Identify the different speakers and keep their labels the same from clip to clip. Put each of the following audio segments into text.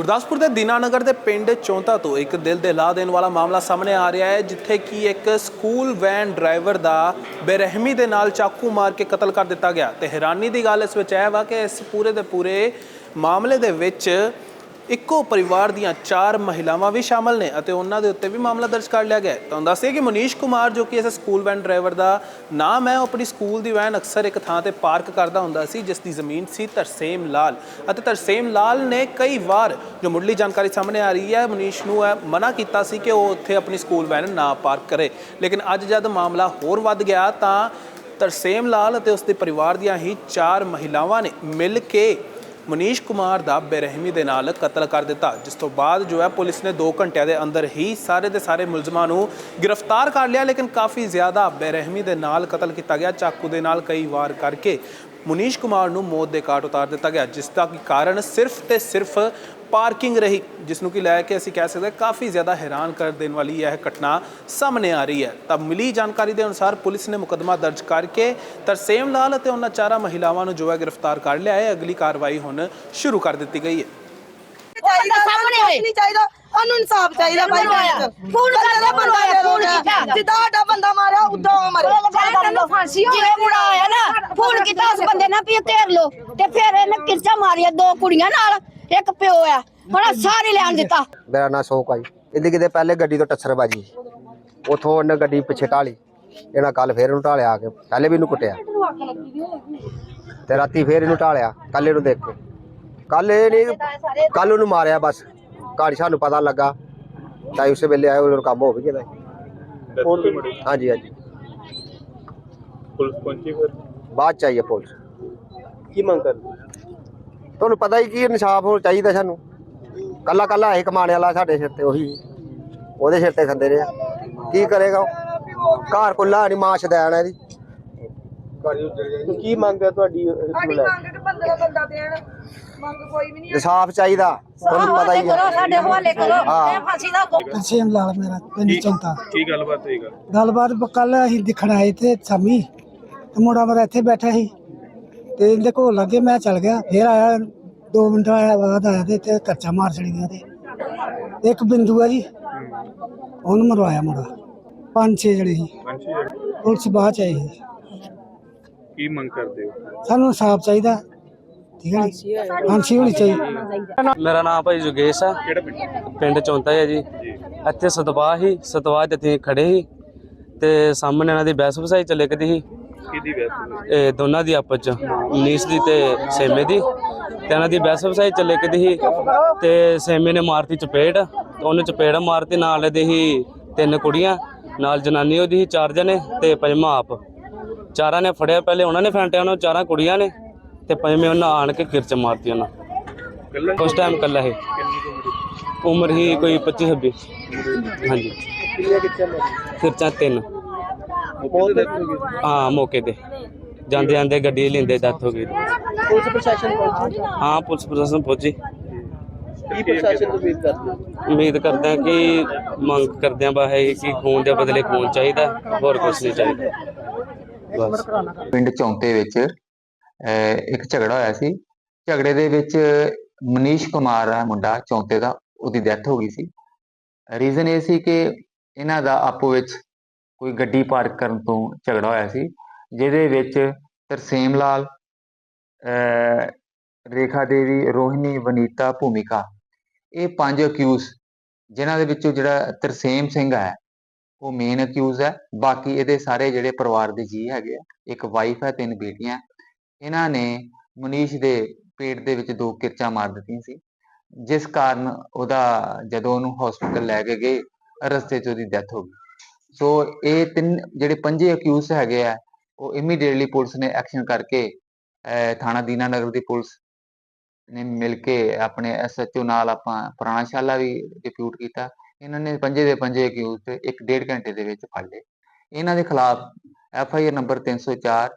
Speaker 1: ਗੁਰਦਾਸਪੁਰ ਦੇ ਦੀਨਾਨਗਰ ਦੇ ਪਿੰਡ ਚੌਂਤਾ ਤੋਂ ਇੱਕ ਦਿਲ ਦੇ ਲਾ ਦੇਣ ਵਾਲਾ ਮਾਮਲਾ ਸਾਹਮਣੇ ਆ ਰਿਹਾ ਹੈ, ਜਿੱਥੇ ਕਿ ਇੱਕ ਸਕੂਲ ਵੈਨ ਡਰਾਈਵਰ ਦਾ ਬੇਰਹਿਮੀ ਦੇ ਨਾਲ ਚਾਕੂ ਮਾਰ ਕੇ ਕਤਲ ਕਰ ਦਿੱਤਾ ਗਿਆ। ਤੇ ਹੈਰਾਨੀ ਦੀ ਗੱਲ ਇਸ ਵਿੱਚ ਇਹ ਵਾ ਕਿ ਇਸ ਪੂਰੇ ਦੇ ਪੂਰੇ ਮਾਮਲੇ ਦੇ ਵਿੱਚ ਇੱਕੋ ਪਰਿਵਾਰ ਦੀਆਂ ਚਾਰ ਮਹਿਲਾਵਾਂ ਵੀ ਸ਼ਾਮਲ ਨੇ ਅਤੇ ਉਹਨਾਂ ਦੇ ਉੱਤੇ ਵੀ ਮਾਮਲਾ ਦਰਜ ਕਰ ਲਿਆ ਗਿਆ ਹੈ। ਤੁਹਾਨੂੰ ਦੱਸਿਆ ਕਿ ਮਨੀਸ਼ ਕੁਮਾਰ, ਜੋ ਕਿ ਇਸ ਸਕੂਲ ਵੈਨ ਡਰਾਈਵਰ ਦਾ ਨਾਮ ਹੈ, ਉਹ ਆਪਣੀ ਸਕੂਲ ਦੀ ਵੈਨ ਅਕਸਰ ਇੱਕ ਥਾਂ ਤੇ ਪਾਰਕ ਕਰਦਾ ਹੁੰਦਾ ਸੀ, ਜਿਸ ਦੀ ਜ਼ਮੀਨ ਸੀ ਤਰਸੇਮ ਲਾਲ। ਅਤੇ ਤਰਸੇਮ ਲਾਲ ਨੇ ਕਈ ਵਾਰ ਜੋ ਮੁੱਢਲੀ ਜਾਣਕਾਰੀ ਸਾਹਮਣੇ ਆ ਰਹੀ ਹੈ, ਮਨੀਸ਼ ਨੂੰ ਮਨਾ ਕੀਤਾ ਸੀ ਕਿ ਉਹ ਉੱਥੇ ਆਪਣੀ ਸਕੂਲ ਵੈਨ ਨਾ ਪਾਰਕ ਕਰੇ। ਲੇਕਿਨ ਅੱਜ ਜਦ ਮਾਮਲਾ ਹੋਰ ਵੱਧ ਗਿਆ ਤਾਂ ਤਰਸੇਮ ਲਾਲ ਅਤੇ ਉਸ ਦੇ ਪਰਿਵਾਰ ਦੀਆਂ ਹੀ ਚਾਰ ਮਹਿਲਾਵਾਂ ਨੇ ਮਿਲ ਕੇ ਮਨੀਸ਼ ਕੁਮਾਰ ਦਾ ਬੇਰਹਿਮੀ ਦੇ ਨਾਲ ਕਤਲ ਕਰ ਦਿੱਤਾ, ਜਿਸ ਤੋਂ ਬਾਅਦ ਜੋ ਹੈ ਪੁਲਿਸ ਨੇ 2 ਘੰਟਿਆਂ ਦੇ ਅੰਦਰ ਹੀ ਸਾਰੇ ਦੇ ਸਾਰੇ ਮੁਲਜ਼ਮਾਂ ਨੂੰ ਗ੍ਰਿਫਤਾਰ ਕਰ ਲਿਆ, ਲੇਕਿਨ ਕਾਫੀ ਜ਼ਿਆਦਾ ਬੇਰਹਿਮੀ ਦੇ ਨਾਲ ਕਤਲ ਕੀਤਾ ਗਿਆ। ਚਾਕੂ ਦੇ ਨਾਲ ਕਈ ਵਾਰ ਕਰਕੇ ਮੁਨੀਸ਼ ਕੁਮਾਰ ਨੂੰ ਮੌਤ ਦੇ ਘਾਟ ਉਤਾਰ ਦਿੱਤਾ ਗਿਆ, ਜਿਸ ਦਾ ਕਾਰਨ ਸਿਰਫ ਤੇ ਸਿਰਫ ਪਾਰਕਿੰਗ ਰਹੀ ਜਿਸ ਨੂੰ ਕਿ ਲੈ ਕੇ ਅਸੀਂ ਕਹਿ ਸਕਦੇ ਹਾਂ ਕਾਫੀ ਜ਼ਿਆਦਾ ਹੈਰਾਨ ਕਰ ਦੇਣ ਵਾਲੀ ਇਹ ਘਟਨਾ ਸਾਹਮਣੇ ਆ ਰਹੀ ਹੈ। ਤਾਂ ਮਿਲੀ ਜਾਣਕਾਰੀ ਦੇ ਅਨੁਸਾਰ ਪੁਲਿਸ ਨੇ ਮੁਕੱਦਮਾ ਦਰਜ ਕਰਕੇ ਤਰਸੇਮ ਲਾਲ ਅਤੇ ਉਹਨਾਂ ਚਾਰਾਂ ਮਹਿਲਾਵਾਂ ਨੂੰ ਜੋ ਹੈ ਗ੍ਰਿਫਤਾਰ ਕਰ ਲਿਆ ਹੈ। ਅਗਲੀ ਕਾਰਵਾਈ ਹੁਣ ਸ਼ੁਰੂ ਕਰ ਦਿੱਤੀ ਗਈ ਹੈ।
Speaker 2: ਚਾਹੀਦਾ ਸਾਹਮਣੇ ਹੋਏ। ਨਹੀਂ ਚਾਹੀਦਾ ਉਹਨੂੰ ਇਨਸਾਫ ਚਾਹੀਦਾ ਭਾਈ ਫੋਨ ਦਾ ਬੰਦਾ ਫੋਨ ਕੀਤਾ। ਜਿੱਦਾਂ ਸਾਡਾ ਬੰਦਾ ਮਾਰਿਆ ਉਦਾਂ ਉਹ ਮਰੇ।
Speaker 3: ਤੈਨੂੰ ਫਾਂਸੀ ਜਿਵੇਂ ਮੁੰਡਾ ਆਇਆ ਨਾ ਫੋਨ ਕੀਤਾ ਉਸ ਬੰਦੇ ਨੇ ਵੀ ਤੇਰ ਲੋ ਤੇ ਫਿਰ ਇਹਨੇ ਕਿਰਚਾ ਮਾਰੀਆ ਦੋ ਕੁੜੀਆਂ ਨਾਲ। ਇੱਕ ਪਿਓ ਆ ਹੁਣ ਸਾਰੇ ਲੈਣ ਦਿੱਤਾ।
Speaker 4: ਮੇਰਾ ਨਾਂ ਸ਼ੌਕ ਆ ਜੀ। ਇਹਦੀ ਕਿਤੇ ਪਹਿਲੇ ਗੱਡੀ ਤੋਂ ਟੱਸਰ ਬਾਜੀ ਉਥੋਂ ਉਹਨੇ ਗੱਡੀ ਪਿੱਛੇ ਢਾਲੀ। ਇਹਨਾਂ ਕੱਲ ਫੇਰ ਇਹਨੂੰ ਢਾਲਿਆ ਆ ਕੇ। ਪਹਿਲੇ ਵੀ ਇਹਨੂੰ ਕੁੱਟਿਆ। ਤੇ ਰਾਤੀ ਫੇਰ ਇਹਨੂੰ ਢਾਲਿਆ ਕੱਲ ਇਹਨੂੰ ਦੇਖ ਕੇ। ਕੱਲ ਇਹ ਨਹੀਂ ਕੱਲ ਉਹਨੂੰ ਮਾਰਿਆ ਬਸ। ਘਰ ਸਾਨੂੰ ਪਤਾ ਲੱਗਾ। ਤਾਂ ਉਸੇ ਵੇਲੇ ਆਏ ਉਹਨੂੰ ਕੰਮ ਹੋ ਵੀ ਗਿਆ। ਹਾਂਜੀ ਹਾਂਜੀ।
Speaker 5: ਪੁਲਿਸ ਪਹੁੰਚੀ ਫਿਰ?
Speaker 4: ਬਾਅਦ ਚ ਆਈਏ ਪੁਲਿਸ।
Speaker 5: ਕੀ ਮੰਗ ਕਰ
Speaker 4: ਤੁਹਾਨੂੰ ਪਤਾ ਹੀ ਕੀ ਇਨਸਾਫ ਹੋ ਚਾਹੀਦਾ ਸਾਨੂੰ। ਕੱਲਾ ਕੱਲਾ ਇਹ ਕਮਾਣੇ ਵਾਲਾ ਸਾਡੇ ਸਿਰ ਤੇ ਉਹੀ ਉਹਦੇ ਸਿਰ ਤੇ ਖੰਦੇ ਰਹੇ। ਕੀ ਕਰੇਗਾ? ਘਰ ਕੁੱਲਾ ਨਹੀਂ ਮਾਂ ਸ਼ਦੈਣ ਹੈ ਇਹਦੀ
Speaker 5: ਕੀ ਮੰਗ ਹੈ ਤੁਹਾਡੀ
Speaker 2: ਸਾਡੀ ਮੰਗ ਕਿ ਬੰਦੇ ਦਾ ਬੰਦਾ ਦੇਣ ਮੰਗ ਕੋਈ ਵੀ ਨਹੀਂ
Speaker 4: ਇਨਸਾਫ ਚਾਹੀਦਾ। ਤੁਹਾਨੂੰ ਪਤਾ ਹੀ
Speaker 3: ਕਰੋ
Speaker 4: ਹੈ।
Speaker 3: ਸਾਡੇ ਹਵਾਲੇ ਕਰੋ।
Speaker 4: ਹਾਂ।
Speaker 3: ਤੇ ਫਾਂਸੀ ਦਾ ਹੁਕਮ
Speaker 6: ਤਰਸੇਮ ਲਾਲ ਮੇਰਾ ਪਿੰਡ ਚੌਂਤਾ।
Speaker 5: ਕੀ ਗੱਲਬਾਤ ਹੋਈ ਗੱਲ।
Speaker 6: ਗੱਲਬਾਤ ਕੱਲ ਅਸੀਂ ਦਿਖਣ ਆਏ ਤੇ ਸ਼ਾਮੀ। ਤੇ ਮੁੰਡਾ ਮੇਰਾ ਇੱਥੇ ਬੈਠਾ ਸੀ। ਤੇ ਇਹਦੇ ਕੋਲ ਲੱਗੇ ਮੈਂ ਚੱਲ ਗਿਆ ਫੇਰ ਆਇਆ 2 ਮਿੰਟ ਆਇਆ ਬਾਅਦ ਆਇਆ ਤੇ ਇੱਥੇ ਕਰਚਾ ਮਾਰ ਛੜੀ ਗਿਆ ਤੇ। ਇੱਕ ਬਿੰਦੂ ਆ ਜੀ ਉਹਨੂੰ ਮਰਵਾਇਆ ਮੁੰਡਾ। ਪੰਜ ਛੇ ਜਣੇ ਸੀ।
Speaker 5: ਪੰਛੀ
Speaker 6: ਪੁਲਿਸ ਬਾਅਦ ਚ ਆਈ ਸੀ।
Speaker 5: ਕੀ ਮੰਗ ਕਰਦੇ ਹੋ?
Speaker 6: ਸਾਨੂੰ ਇਨਸਾਫ ਚਾਹੀਦਾ। ਠੀਕ ਹੈ ਜੀ? ਫਾਂਸੀ ਹੋਣੀ ਚਾਹੀਦੀ
Speaker 7: ਮੇਰਾ ਨਾਮ ਭਾਈ ਜੁਗੇਸ਼ ਆ।
Speaker 5: ਕਿਹੜਾ ਪਿੰਡ?
Speaker 7: ਪਿੰਡ ਚੌਂਤਾ ਹੈ ਜੀ। ਇੱਥੇ ਸਤਵਾਹ ਹੀ ਸਤਵਾਹ ਤੇ ਅਸੀਂ ਖੜੇ ਸੀ। ਤੇ ਸਾਹਮਣੇ ਇਹਨਾਂ ਦੀ ਬਹਿਸ ਵਸਾਈ ਚੱਲੇ ਕਦੀ ਸੀ।
Speaker 5: ਕਿਹਦੀ ਵੈਸ
Speaker 7: ਇਹ ਦੋਨਾਂ ਦੀ ਆਪਸ ਚ ਮਨੀਸ਼ ਦੀ ਤੇ ਸੇਮੇ ਦੀ। ਤੇ ਇਹਨਾਂ ਦੀ ਬਹਿਸ ਵਸਾਈ ਚੱਲੇ ਕਦੀ ਸੀ ਤੇ ਸੇਮੇ ਨੇ ਮਾਰਤੀ ਚਪੇੜ ਉਹਨੇ ਚਪੇੜ ਮਾਰਤੀ ਨਾਲ ਇਹਦੇ ਹੀ ਤਿੰਨ ਕੁੜੀਆਂ ਨਾਲ ਜਨਾਨੀ ਉਹਦੀ ਸੀ ਚਾਰ ਜਣੇ ਤੇ ਪੰਜਵਾਂ ਆਪ। ਚਾਰਾਂ ਨੇ ਫੜਿਆ ਪਹਿਲੇ ਉਹਨਾਂ ਨੇ ਫੈਂਟਿਆ ਉਹਨਾਂ ਚਾਰਾਂ ਕੁੜੀਆਂ ਨੇ ਤੇ ਪੰਜਵੇਂ ਉਹਨਾਂ ਆਣ ਕੇ ਕਿਰਚ ਮਾਰਤੀ ਉਹਨਾਂ। ਉਸ ਟਾਈਮ ਕੱਲਾ
Speaker 5: ਕੁ ਉਮਰ
Speaker 7: ਹੀ ਕੋਈ 25 26 ਹਾਂਜੀ।
Speaker 5: ਕਿੰਨੀਆਂ ਕਿੱਥੇ
Speaker 7: ਹਾਂ ਮੌਕੇ ਤੇ। ਜਾਂਦੇ ਜਾਂਦੇ ਗੱਡੀ ਲੈਂਦੇ ਡੈਥ ਹੋ ਗਈ।
Speaker 5: ਪੁਲਿਸ ਪ੍ਰਸ਼ਾਸਨ ਪਹੁੰਚੀ
Speaker 7: ਹਾਂ ਪੁਲਿਸ ਪ੍ਰਸ਼ਾਸਨ ਪਹੁੰਚੀ।
Speaker 5: ਕੀ ਪ੍ਰਸ਼ਾਸਨ ਤੋਂ ਉਮੀਦ ਕਰਦੇ ਹੋ?
Speaker 7: ਉਮੀਦ ਕਰਦੇ ਹਾਂ ਕਿ ਮੰਗ ਕਰਦੇ ਹਾਂ ਬਸ ਇਹ ਕਿ ਖੂਨ ਦੇ ਬਦਲੇ ਖੂਨ ਚਾਹੀਦਾ ਹੋਰ ਕੁਝ ਨਹੀਂ ਚਾਹੀਦਾ। ਬਸ।
Speaker 8: ਪਿੰਡ ਚੌਂਤੇ ਵਿੱਚ ਅਹ, ਇੱਕ ਝਗੜਾ ਹੋਇਆ ਸੀ। ਝਗੜੇ ਦੇ ਵਿੱਚ ਮਨੀਸ਼ ਕੁਮਾਰ ਆ ਮੁੰਡਾ ਚੌਂਤੇ ਦਾ ਉਹਦੀ ਡੈਥ ਹੋ ਗਈ ਸੀ। ਰੀਜ਼ਨ ਇਹ ਸੀ ਕਿ ਇਹਨਾਂ ਦਾ ਆਪੋ ਵਿੱਚ ਕੋਈ ਗੱਡੀ ਪਾਰਕ ਕਰਨ ਤੋਂ ਝਗੜਾ ਹੋਇਆ ਸੀ ਜਿਹਦੇ ਵਿੱਚ ਤਰਸੇਮ ਲਾਲ ਅਹ, ਰੇਖਾ ਦੇਵੀ ਰੋਹਿਣੀ ਵਨੀਤਾ ਭੂਮਿਕਾ ਇਹ ਪੰਜ ਅਕਿਊਜ਼ ਜਿਨ੍ਹਾਂ ਦੇ ਵਿੱਚੋਂ ਜਿਹੜਾ ਤਰਸੇਮ ਸਿੰਘ ਹੈ ਉਹ ਮੇਨ ਅਕਿਊਜ਼ ਹੈ। ਬਾਕੀ ਇਹਦੇ ਸਾਰੇ ਜਿਹੜੇ ਪਰਿਵਾਰ ਦੇ ਜੀ ਹੈਗੇ ਆ ਇੱਕ ਵਾਈਫ ਹੈ ਤਿੰਨ ਬੇਟੀਆਂ ਇਹਨਾਂ ਨੇ ਮਨੀਸ਼ ਦੇ ਪੇਟ ਦੇ ਵਿੱਚ ਦੋ ਕਿਰਚਾਂ ਮਾਰ ਦਿੱਤੀਆਂ ਸੀ। ਜਿਸ ਕਾਰਨ ਉਹਦਾ ਜਦੋਂ ਉਹਨੂੰ ਹਸਪੀਟਲ ਲੈ ਕੇ ਗਏ ਰਸਤੇ 'ਚ ਉਹਦੀ ਡੈਥ ਹੋ ਗਈ। ਸੋ ਇਹ ਤਿੰਨ ਜਿਹੜੇ ਪੰਜੇ ਅਕਿਊਜ਼ ਹੈਗੇ ਆ, ਉਹ ਇਮੀਡੀਏਟਲੀ ਪੁਲਿਸ ਨੇ ਐਕਸ਼ਨ ਕਰਕੇ ਥਾਣਾ ਦੀਨਾਨਗਰ ਦੀ ਪੁਲਿਸ ਨੇ ਮਿਲ ਕੇ ਆਪਣੇ ਐਸਐਚਓ ਨਾਲ ਆਪਾਂ ਪੁਰਾਣਾ ਵੀ ਡਿਪਿਊਟ ਕੀਤਾ। ਇਹਨਾਂ ਨੇ ਪੰਜੇ ਦੇ ਪੰਜੇ ਅਕਿਊਜ਼ ਤੇ ਇੱਕ ਡੇਢ ਘੰਟੇ ਦੇ ਵਿੱਚ ਫੜ ਲਏ। ਇਹਨਾਂ ਦੇ ਖਿਲਾਫ F I R number 304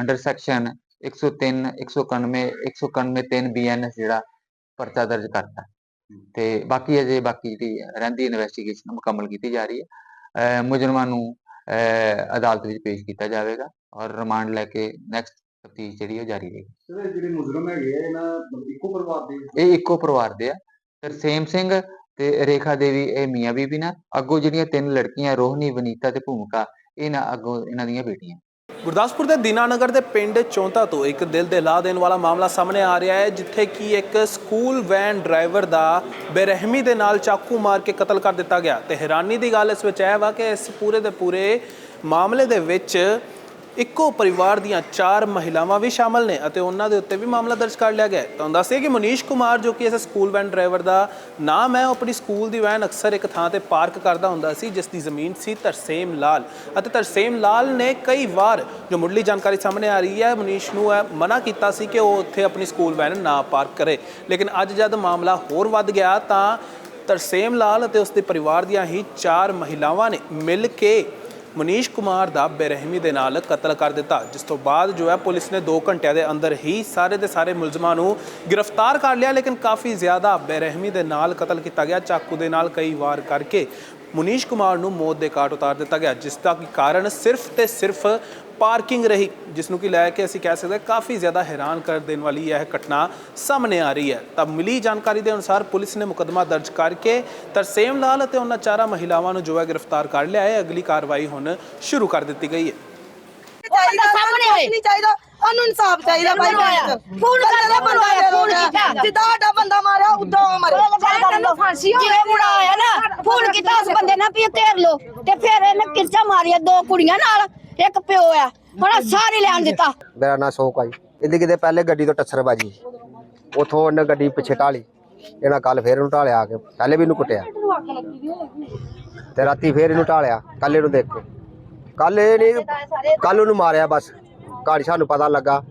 Speaker 8: under section 103 191 191 3 BNS ਜਿਹੜਾ ਪਰਚਾ ਦਰਜ ਕਰਤਾ। ਤੇ ਬਾਕੀ ਅਜੇ ਬਾਕੀ ਜਿਹੜੀ ਰਹਿੰਦੀ ਇਨਵੈਸਟੀਗੇਸ਼ਨ ਮੁਕੰਮਲ ਕੀਤੀ ਜਾ ਰਹੀ ਹੈ। ਮੁਜਰਮਾਂ ਨੂੰ ਅਦਾਲਤ ਵਿੱਚ ਪੇਸ਼ ਕੀਤਾ ਜਾਵੇਗਾ ਔਰ ਰਿਮਾਂਡ ਲੈ ਕੇ ਨੈਕਸਟ ਤਫਤੀਸ਼ ਜਿਹੜੀ ਉਹ ਜਾਰੀ ਰਹੇਗੀ।
Speaker 5: ਸਰ ਜਿਹੜੇ ਮੁਜਰਮ ਹੈਗੇ ਆ ਇਹਨਾਂ ਇੱਕੋ ਪਰਿਵਾਰ ਦੇ
Speaker 8: ਇਹ ਇੱਕੋ ਪਰਿਵਾਰ ਦੇ ਆ। ਤਰਸੇਮ ਸਿੰਘ ਤੇ ਰੇਖਾ ਦੇਵੀ ਇਹ ਮੀਆਂ ਬੀਬੀ ਨਾ ਅੱਗੋਂ ਜਿਹੜੀਆਂ ਤਿੰਨ ਲੜਕੀਆਂ ਰੋਹਨੀ ਵਨੀਤਾ ਤੇ ਭੂਮਿਕਾ ਇਹ ਨਾ ਅੱਗੋਂ ਇਹਨਾਂ ਦੀਆਂ ਬੇਟੀਆਂ।
Speaker 1: ਗੁਰਦਾਸਪੁਰ ਦੇ ਦੀਨਾਨਗਰ ਦੇ ਪਿੰਡ ਚੌਂਤਾ ਤੋਂ ਇੱਕ ਦਿਲ ਦੇ ਲਾ ਦੇਣ ਵਾਲਾ ਮਾਮਲਾ ਸਾਹਮਣੇ ਆ ਰਿਹਾ ਹੈ, ਜਿੱਥੇ ਕਿ ਇੱਕ ਸਕੂਲ ਵੈਨ ਡਰਾਈਵਰ ਦਾ ਬੇਰਹਿਮੀ ਦੇ ਨਾਲ ਚਾਕੂ ਮਾਰ ਕੇ ਕਤਲ ਕਰ ਦਿੱਤਾ ਗਿਆ। ਤੇ ਹੈਰਾਨੀ ਦੀ ਗੱਲ ਇਸ ਵਿੱਚ ਇਹ ਵਾ ਕਿ ਇਸ ਪੂਰੇ ਦੇ ਪੂਰੇ ਮਾਮਲੇ ਦੇ ਵਿੱਚ ਇੱਕੋ ਪਰਿਵਾਰ ਦੀਆਂ ਚਾਰ ਮਹਿਲਾਵਾਂ ਵੀ ਸ਼ਾਮਲ ਨੇ ਅਤੇ ਉਹਨਾਂ ਦੇ ਉੱਤੇ ਵੀ ਮਾਮਲਾ ਦਰਜ ਕਰ ਲਿਆ ਗਿਆ ਹੈ। ਤੁਹਾਨੂੰ ਦੱਸਿਆ ਕਿ ਮਨੀਸ਼ ਕੁਮਾਰ, ਜੋ ਕਿ ਇਸ ਸਕੂਲ ਵੈਨ ਡਰਾਈਵਰ ਦਾ ਨਾਮ ਹੈ, ਉਹ ਆਪਣੀ ਸਕੂਲ ਦੀ ਵੈਨ ਅਕਸਰ ਇੱਕ ਥਾਂ ਤੇ ਪਾਰਕ ਕਰਦਾ ਹੁੰਦਾ ਸੀ, ਜਿਸ ਦੀ ਜ਼ਮੀਨ ਸੀ ਤਰਸੇਮ ਲਾਲ। ਅਤੇ ਤਰਸੇਮ ਲਾਲ ਨੇ ਕਈ ਵਾਰ ਜੋ ਮੁੱਢਲੀ ਜਾਣਕਾਰੀ ਸਾਹਮਣੇ ਆ ਰਹੀ ਹੈ, ਮਨੀਸ਼ ਨੂੰ ਇਹ ਮਨਾ ਕੀਤਾ ਸੀ ਕਿ ਉਹ ਉੱਥੇ ਆਪਣੀ ਸਕੂਲ ਵੈਨ ਨਾ ਪਾਰਕ ਕਰੇ। ਲੇਕਿਨ ਅੱਜ ਜਦ ਮਾਮਲਾ ਹੋਰ ਵੱਧ ਗਿਆ ਤਾਂ ਤਰਸੇਮ ਲਾਲ ਅਤੇ ਉਸ ਦੇ ਪਰਿਵਾਰ ਦੀਆਂ ਹੀ ਚਾਰ ਮਹਿਲਾਵਾਂ ਨੇ ਮਿਲ ਕੇ ਮਨੀਸ਼ ਕੁਮਾਰ ਦਾ ਬੇਰਹਿਮੀ ਦੇ ਨਾਲ ਕਤਲ ਕਰ ਦਿੱਤਾ, ਜਿਸ ਤੋਂ ਬਾਅਦ ਜੋ ਹੈ ਪੁਲਿਸ ਨੇ 2 ਘੰਟਿਆਂ ਦੇ ਅੰਦਰ ਹੀ ਸਾਰੇ ਦੇ ਸਾਰੇ ਮੁਲਜ਼ਮਾਂ ਨੂੰ ਗ੍ਰਿਫਤਾਰ ਕਰ ਲਿਆ, ਲੇਕਿਨ ਕਾਫੀ ਜ਼ਿਆਦਾ ਬੇਰਹਿਮੀ ਦੇ ਨਾਲ ਕਤਲ ਕੀਤਾ ਗਿਆ। ਚਾਕੂ ਦੇ ਨਾਲ ਕਈ ਵਾਰ ਕਰਕੇ ਮੁਨੀਸ਼ ਕੁਮਾਰ ਨੂੰ ਮੌਤ ਦੇ ਘਾਟ ਉਤਾਰ ਦਿੱਤਾ ਗਿਆ, ਜਿਸ ਦਾ ਕਾਰਨ ਸਿਰਫ ਤੇ ਸਿਰਫ ਪਾਰਕਿੰਗ ਰਹੀ ਜਿਸ ਨੂੰ ਕਿ ਲੈ ਕੇ ਅਸੀਂ ਕਹਿ ਸਕਦੇ ਹਾਂ ਕਾਫੀ ਜ਼ਿਆਦਾ ਹੈਰਾਨ ਕਰ ਦੇਣ ਵਾਲੀ ਇਹ ਘਟਨਾ ਸਾਹਮਣੇ ਆ ਰਹੀ ਹੈ। ਤਾਂ ਮਿਲੀ ਜਾਣਕਾਰੀ ਦੇ ਅਨੁਸਾਰ ਪੁਲਿਸ ਨੇ ਮੁਕੱਦਮਾ ਦਰਜ ਕਰਕੇ ਤਰਸੇਮ ਲਾਲ ਅਤੇ ਉਹਨਾਂ ਚਾਰਾਂ ਮਹਿਲਾਵਾਂ ਨੂੰ ਜੋ ਹੈ ਗ੍ਰਿਫਤਾਰ ਕਰ ਲਿਆ ਹੈ। ਅਗਲੀ ਕਾਰਵਾਈ ਹੁਣ ਸ਼ੁਰੂ ਕਰ ਦਿੱਤੀ ਗਈ ਹੈ।
Speaker 2: ਚਾਹੀਦਾ
Speaker 3: ਸਾਹਮਣੇ ਹੋਏ।
Speaker 2: ਨਹੀਂ ਚਾਹੀਦਾ। ਸਾਨੂੰ ਇਨਸਾਫ ਚਾਹੀਦਾ ਭਾਈ। ਫੋਨ
Speaker 3: ਫੋਨ
Speaker 2: ਦਾ
Speaker 3: ਕਰਕੇ
Speaker 2: ਬੰਦਾ ਦੇ
Speaker 3: ਬਣਵਾਇਆ, ਫੋਨ ਕੀਤਾ।
Speaker 2: ਜਿੱਦਾਂ ਸਾਡਾ ਬੰਦਾ ਮਾਰਿਆ ਉਦਾਂ ਉਹ ਮਰੇ।
Speaker 3: ਜਿਵੇਂ ਮੁੰਡਾ ਆਇਆ ਨਾ ਫੋਨ ਕੀਤਾ ਉਸ ਬੰਦੇ ਨਾਲ ਵੀ ਤੇਰ ਲੋ ਤੇ ਫਿਰ ਇਹਨੇ ਕਿਰਚਾ ਮਾਰੀਆ ਦੋ ਕੁੜੀਆਂ ਨਾਲ। ਇੱਕ ਪਿਓ ਆ। ਹੁਣ ਸਾਰੇ ਲੈਣ ਦਿੱਤਾ।
Speaker 4: ਮੇਰਾ ਨਾਂ ਸ਼ੌਕ ਆ ਜੀ। ਇਹਦੀ ਕਿਤੇ ਪਹਿਲੇ ਗੱਡੀ ਤੋਂ ਟੱਸਰ ਬਾਜੀ ਉਥੋਂ ਉਹਨੇ ਗੱਡੀ ਪਿੱਛੇ ਢਾਲੀ। ਇਹਨਾਂ ਕੱਲ ਫੇਰ ਇਹਨੂੰ ਢਾਲਿਆ ਆ ਕੇ। ਪਹਿਲੇ ਵੀ ਇਹਨੂੰ ਕੁੱਟਿਆ। ਤੇ ਰਾਤੀ ਫੇਰ ਇਹਨੂੰ ਢਾਲਿਆ ਕੱਲ ਇਹਨੂੰ ਦੇਖ ਕੇ। ਕੱਲ ਇਹ ਨਹੀਂ ਕੱਲ ਉਹਨੂੰ ਮਾਰਿਆ ਬਸ। ਘਾੜੀ ਸਾਨੂੰ ਪਤਾ ਲੱਗਾ।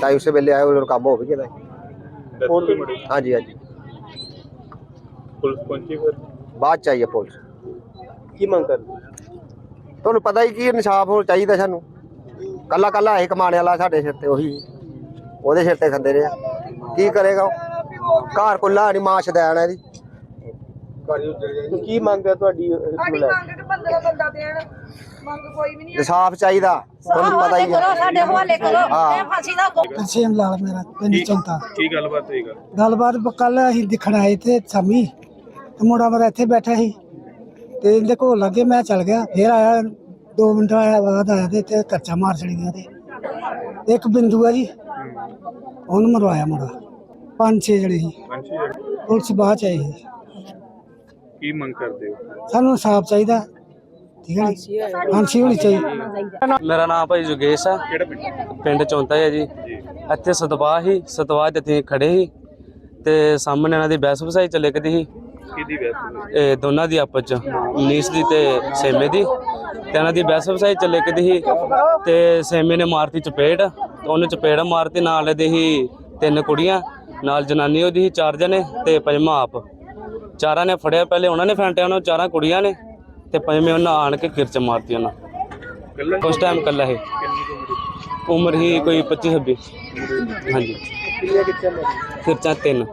Speaker 4: ਤਾਂ ਉਸੇ ਵੇਲੇ ਆਏ ਉਹਨੂੰ ਕੰਮ ਹੋ ਵੀ ਗਿਆ। ਹਾਂਜੀ ਹਾਂਜੀ।
Speaker 5: ਪੁਲਿਸ ਪਹੁੰਚੀ ਫਿਰ?
Speaker 4: ਬਾਅਦ ਚ ਆਈ ਹੈ ਪੁਲਿਸ।
Speaker 5: ਕੀ ਮੰਗ ਕਰਦੇ?
Speaker 4: ਤੁਹਾਨੂੰ ਪਤਾ ਹੀ ਕੀ ਇਨਸਾਫ ਹੋ ਚਾਹੀਦਾ ਸਾਨੂੰ। ਕੱਲਾ ਕੱਲਾ ਇਹ ਕਮਾਣੇ ਵਾਲਾ ਸਾਡੇ ਸਿਰ ਤੇ ਉਹੀ ਉਹਦੇ ਸਿਰ ਤੇ ਖੰਦੇ ਰਹੇ। ਕੀ ਕਰੇਗਾ? ਘਰ ਕੁੱਲਾ ਨਹੀਂ ਮਾਂ ਸ਼ਦੈਣ ਹੈ ਇਹਦੀ।
Speaker 5: ਕੀ ਮੰਗ ਹੈ ਤੁਹਾਡੀ ਇਸ ਨੂੰ
Speaker 2: ਸਾਡੀ
Speaker 5: ਲੈ ਕੇ?
Speaker 2: ਮੰਗ ਕਿ ਬੰਦੇ ਦਾ ਬੰਦਾ ਦੇਣ ਮੰਗ ਕੋਈ ਵੀ ਨਹੀਂ
Speaker 4: ਇਨਸਾਫ ਚਾਹੀਦਾ ਤੁਹਾਨੂੰ ਪਤਾ ਹੀ ਹੈ।
Speaker 3: ਸਾਡੇ ਹਵਾਲੇ ਕਰੋ।
Speaker 4: ਹਾਂ।
Speaker 3: ਫਾਂਸੀ ਦਾ
Speaker 6: ਤਰਸੇਮ ਲਾਲ ਮੇਰਾ ਪਿੰਡ ਚੌਂਤਾ।
Speaker 5: ਕੀ ਗੱਲਬਾਤ ਹੋਈ ਗੱਲ?
Speaker 6: ਗੱਲਬਾਤ ਕੱਲ ਅਸੀਂ ਦਿਖਣ ਆਏ ਤੇ ਸ਼ਾਮੀ ਤੇ ਮੁੰਡਾ ਮੇਰਾ ਇੱਥੇ ਬੈਠਾ ਸੀ। ਤੇ ਇਹਦੇ ਕੋਲ ਲੱਗੇ ਮੈਂ ਚੱਲ ਗਿਆ ਫੇਰ ਆਇਆ 2 ਮਿੰਟ ਆਇਆ ਬਾਅਦ ਆਇਆ ਤੇ ਇੱਥੇ ਕਰਚਾ ਮਾਰ ਛੜੀਆਂ ਤੇ। ਇੱਕ ਬਿੰਦੂ ਆ ਜੀ ਉਹਨੂੰ ਮਰਵਾਇਆ ਮੁੰਡਾ। ਪੰਜ ਛੇ ਜਣੇ ਸੀ।
Speaker 5: ਪੰਛੀ
Speaker 6: ਪੁਲਿਸ ਬਾਅਦ ਚ ਆਈ ਸੀ।
Speaker 5: ਕੀ ਮੰਗ ਕਰਦੇ ਹੋ?
Speaker 6: ਸਾਨੂੰ ਇਨਸਾਫ ਚਾਹੀਦਾ। ਠੀਕ ਹੈ ਜੀ? ਫਾਂਸੀ ਹੋਣੀ ਚਾਹੀਦੀ।
Speaker 7: ਮੇਰਾ ਨਾਮ ਭਾਈ ਜੁਗੇਸ਼ ਆ।
Speaker 5: ਕਿਹੜਾ ਪਿੰਡ?
Speaker 7: ਪਿੰਡ ਚੌਂਤਾ ਹੈ ਜੀ। ਇੱਥੇ ਸਤਵਾਹ ਹੀ ਸਤਵਾਹ ਤੇ ਅਸੀਂ ਖੜੇ ਸੀ। ਤੇ ਸਾਹਮਣੇ ਇਹਨਾਂ ਦੀ ਬਹਿਸ ਵਸਾਈ ਚੱਲੇ ਕਦੀ ਸੀ।
Speaker 5: ਕਿਹਦੀ ਵੈਸ
Speaker 7: ਇਹ ਦੋਨਾਂ ਦੀ ਆਪਸ ਚ ਮਨੀਸ਼ ਦੀ ਤੇ ਸੇਮੇ ਦੀ। ਤੇ ਇਹਨਾਂ ਦੀ ਬਹਿਸ ਵਸਾਈ ਚੱਲੇ ਕਦੀ ਸੀ ਤੇ ਸੇਮੇ ਨੇ ਮਾਰਤੀ ਚਪੇੜ ਤੇ ਉਹਨੇ ਚਪੇੜ ਮਾਰਤੀ ਨਾਲ ਇਹਦੇ ਹੀ ਤਿੰਨ ਕੁੜੀਆਂ ਨਾਲ ਜਨਾਨੀ ਉਹਦੀ ਸੀ ਚਾਰ ਜਣੇ ਤੇ ਪੰਜਵਾਂ ਆਪ। ਚਾਰਾਂ ਨੇ ਫੜਿਆ ਪਹਿਲੇ ਉਹਨਾਂ ਨੇ ਫੈਂਟਿਆ ਉਹਨਾਂ ਚਾਰਾਂ ਕੁੜੀਆਂ ਨੇ ਤੇ ਪੰਜਵੇਂ ਉਹਨਾਂ ਆਣ ਕੇ ਕਿਰਚ ਮਾਰਤੀ ਉਹਨਾਂ। ਉਸ ਟਾਈਮ ਕੱਲਾ ਇਹ ਉਮਰ ਹੀ ਕੋਈ 25 26 ਹਾਂਜੀ। ਕਿਰਚਾਂ ਤਿੰਨ।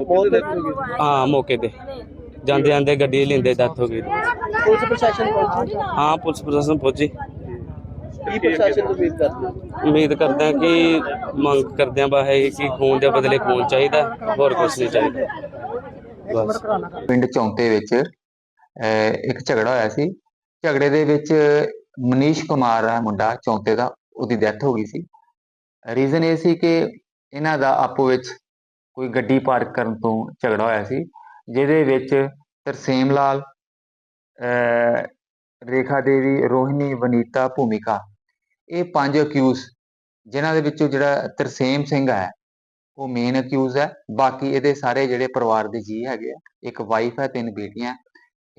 Speaker 5: ਹੋ ਗਈ
Speaker 7: ਹਾਂ ਮੌਕੇ ਤੇ। ਜਾਂਦੇ ਜਾਂਦੇ ਗੱਡੀ ਲੈਂਦੇ ਡੈਥ ਹੋ ਗਈ।
Speaker 5: ਪੁਲਿਸ ਪ੍ਰਸ਼ਾਸਨ ਪਹੁੰਚੀ?
Speaker 7: ਹਾਂ ਪੁਲਿਸ ਪ੍ਰਸ਼ਾਸਨ ਪਹੁੰਚੀ।
Speaker 5: ਕੀ ਪ੍ਰਸ਼ਾਸਨ ਤੋਂ ਉਮੀਦ ਕਰਦੇ ਹੋ?
Speaker 7: ਉਮੀਦ ਕਰਦੇ ਹਾਂ ਕਿ ਮੰਗ ਕਰਦੇ ਹਾਂ ਬਸ ਇਹ ਕਿ ਖੂਨ ਦੇ ਬਦਲੇ ਖੂਨ ਚਾਹੀਦਾ ਹੋਰ ਕੁਝ ਨਹੀਂ ਚਾਹੀਦਾ। ਬਸ।
Speaker 8: ਪਿੰਡ ਚੌਂਤੇ ਵਿੱਚ ਅਹ, ਇੱਕ ਝਗੜਾ ਹੋਇਆ ਸੀ। ਝਗੜੇ ਦੇ ਵਿੱਚ ਮਨੀਸ਼ ਕੁਮਾਰ ਹੈ ਮੁੰਡਾ ਚੌਂਤੇ ਦਾ ਉਹਦੀ ਡੈਥ ਹੋ ਗਈ ਸੀ। ਰੀਜ਼ਨ ਇਹ ਸੀ ਕਿ ਇਹਨਾਂ ਦਾ ਆਪੋ ਵਿੱਚ ਕੋਈ ਗੱਡੀ ਪਾਰਕ ਕਰਨ ਤੋਂ ਝਗੜਾ ਹੋਇਆ ਸੀ, ਜਿਹਦੇ ਵਿੱਚ ਤਰਸੇਮ ਲਾਲ ਰੇਖਾ ਦੇਵੀ, ਰੋਹਿਣੀ, ਵਨੀਤਾ ਭੂਮਿਕਾ, ਇਹ ਪੰਜ ਅਕਿਊਜ਼ ਜਿਨ੍ਹਾਂ ਦੇ ਵਿੱਚੋਂ ਜਿਹੜਾ ਤਰਸੇਮ ਸਿੰਘ ਹੈ, ਉਹ ਮੇਨ ਅਕਿਊਜ਼ ਹੈ। ਬਾਕੀ ਇਹਦੇ ਸਾਰੇ ਜਿਹੜੇ ਪਰਿਵਾਰ ਦੇ ਜੀ ਹੈਗੇ ਆ, ਇੱਕ ਵਾਈਫ ਹੈ, ਤਿੰਨ ਬੇਟੀਆਂ।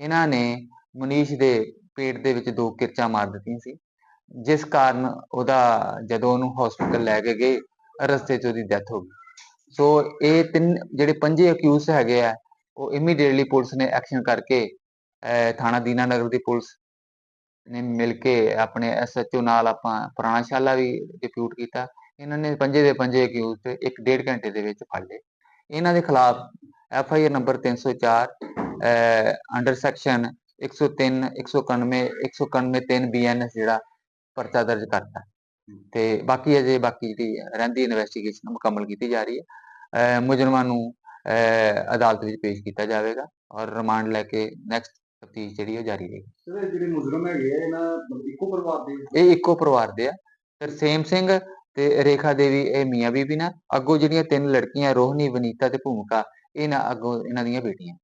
Speaker 8: ਇਹਨਾਂ ਨੇ ਮਨੀਸ਼ ਦੇ ਪੇਟ ਦੇ ਵਿੱਚ ਦੋ ਕਿਰਚਾਂ ਮਾਰ ਦਿੱਤੀਆਂ ਸੀ। ਜਿਸ ਕਾਰਨ ਉਹਦਾ ਜਦੋਂ ਉਹਨੂੰ ਹਸਪੀਟਲ ਲੈ ਕੇ ਗਏ, ਰਸਤੇ 'ਚ ਉਹਦੀ ਡੈਥ ਹੋ ਗਈ। ਸੋ ਇਹ ਤਿੰਨ ਜਿਹੜੇ ਪੰਜੇ ਅਕਿਊਜ਼ ਹੈਗੇ ਆ, ਉਹ ਇਮੀਡੀਏਟਲੀ ਪੁਲਿਸ ਨੇ ਐਕਸ਼ਨ ਕਰਕੇ ਥਾਣਾ ਦੀਨਾਨਗਰ ਦੀ ਪੁਲਿਸ ਨੇ ਮਿਲ ਕੇ ਆਪਣੇ ਐਸਐਚਓ ਨਾਲ ਆਪਾਂ ਪੁਰਾਣਾ ਵੀ ਡਿਪਿਊਟ ਕੀਤਾ। ਇਹਨਾਂ ਨੇ ਪੰਜੇ ਦੇ ਪੰਜੇ ਅਕਿਊਜ਼ ਤੇ ਇੱਕ ਡੇਢ ਘੰਟੇ ਦੇ ਵਿੱਚ ਫੜ ਲਏ। ਇਹਨਾਂ ਦੇ ਖਿਲਾਫ F I R number 304 under section 103 191 191 3 BNS ਜਿਹੜਾ ਪਰਚਾ ਦਰਜ ਕਰਤਾ। ਤੇ ਬਾਕੀ ਅਜੇ ਬਾਕੀ ਜਿਹੜੀ ਰਹਿੰਦੀ ਇਨਵੈਸਟੀਗੇਸ਼ਨ ਮੁਕੰਮਲ ਕੀਤੀ ਜਾ ਰਹੀ ਹੈ। ਮੁਜਰਮਾਂ ਨੂੰ ਅਦਾਲਤ ਵਿੱਚ ਪੇਸ਼ ਕੀਤਾ ਜਾਵੇਗਾ ਔਰ ਰਿਮਾਂਡ ਲੈ ਕੇ ਨੈਕਸਟ ਤਫਤੀਸ਼ ਜਿਹੜੀ ਉਹ ਜਾਰੀ ਰਹੇਗੀ।
Speaker 9: ਸਰ ਜਿਹੜੇ ਮੁਜਰਮ ਹੈਗੇ ਆ ਇਹਨਾਂ ਇੱਕੋ ਪਰਿਵਾਰ ਦੇ
Speaker 8: ਇਹ ਇੱਕੋ ਪਰਿਵਾਰ ਦੇ ਆ। ਤਰਸੇਮ ਸਿੰਘ ਤੇ ਰੇਖਾ ਦੇਵੀ ਇਹ ਮੀਆਂ ਬੀਬੀ ਨਾਲ ਅੱਗੋਂ ਜਿਹੜੀਆਂ ਤਿੰਨ ਲੜਕੀਆਂ ਰੋਹਨੀ ਵਨੀਤਾ ਤੇ ਭੂਮਿਕਾ ਇਹਨਾਂ ਅੱਗੋਂ ਇਹਨਾਂ ਦੀਆਂ ਬੇਟੀਆਂ।